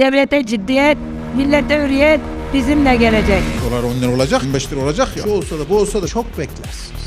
Devlete ciddiyet, millete hürriyet bizimle gelecek. Dolar 10 lira olacak, 25 lira olacak ya. Şu olsa da bu olsa da çok beklersiniz.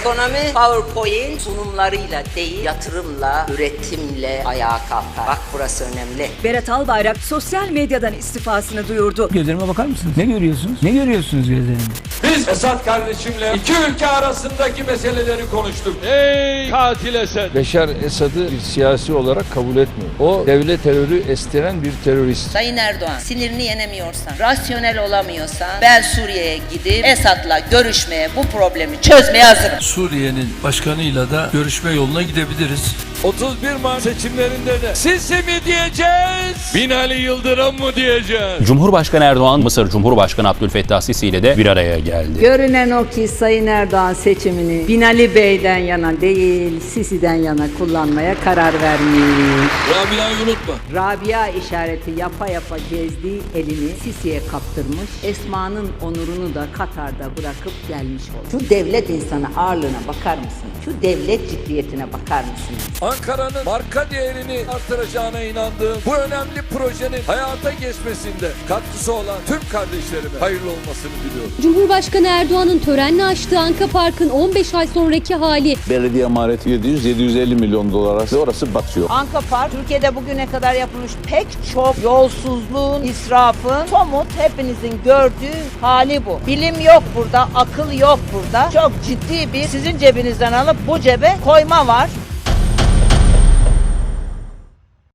Ekonomi PowerPoint sunumlarıyla değil, yatırımla, üretimle ayağa kalkar. Bak burası önemli. Berat Albayrak sosyal medyadan istifasını duyurdu. Gözlerime bakar mısınız? Ne görüyorsunuz? Ne görüyorsunuz gözlerimde? Biz Esad kardeşimle iki ülke arasındaki meseleleri konuştuk. Ey katil Esed! Beşar Esad'ı bir siyasi olarak kabul etmiyor. O devlet terörü estiren bir terörist. Sayın Erdoğan, sinirini yenemiyorsan, rasyonel olamıyorsan, ben Suriye'ye gidip Esad'la görüşmeye, bu problemi çözmeye hazırım. Suriye'nin başkanıyla da görüşme yoluna gidebiliriz. 31 Mart seçimlerinde de Sisi mi diyeceğiz? Binali Yıldırım mı diyeceğiz? Cumhurbaşkanı Erdoğan, Mısır Cumhurbaşkanı Abdülfettah Sisi ile de bir araya geldi. Görünen o ki Sayın Erdoğan seçimini Binali Bey'den yana değil, Sisi'den yana kullanmaya karar vermiş. Rabia'yı unutma. Rabia işareti yapa yapa gezdiği elini Sisi'ye kaptırmış. Esma'nın onurunu da Katar'da bırakıp gelmiş oldu. Şu devlet insanı ağırlığına bakar mısın? Şu devlet ciddiyetine bakar mısınız? Ankara'nın marka değerini artıracağına inandığım bu önemli projenin hayata geçmesinde katkısı olan tüm kardeşlerime hayırlı olmasını diliyorum. Cumhurbaşkanı Erdoğan'ın törenle açtığı Anka Park'ın 15 ay sonraki hali Belediye maliyeti 700-750 milyon dolara orası batıyor. Anka Park, Türkiye'de bugüne kadar yapılmış pek çok yolsuzluğun, israfın, somut hepinizin gördüğü hali bu. Bilim yok burada, akıl yok burada. Çok ciddi bir sizin cebinizden alıp bu cebe koyma var.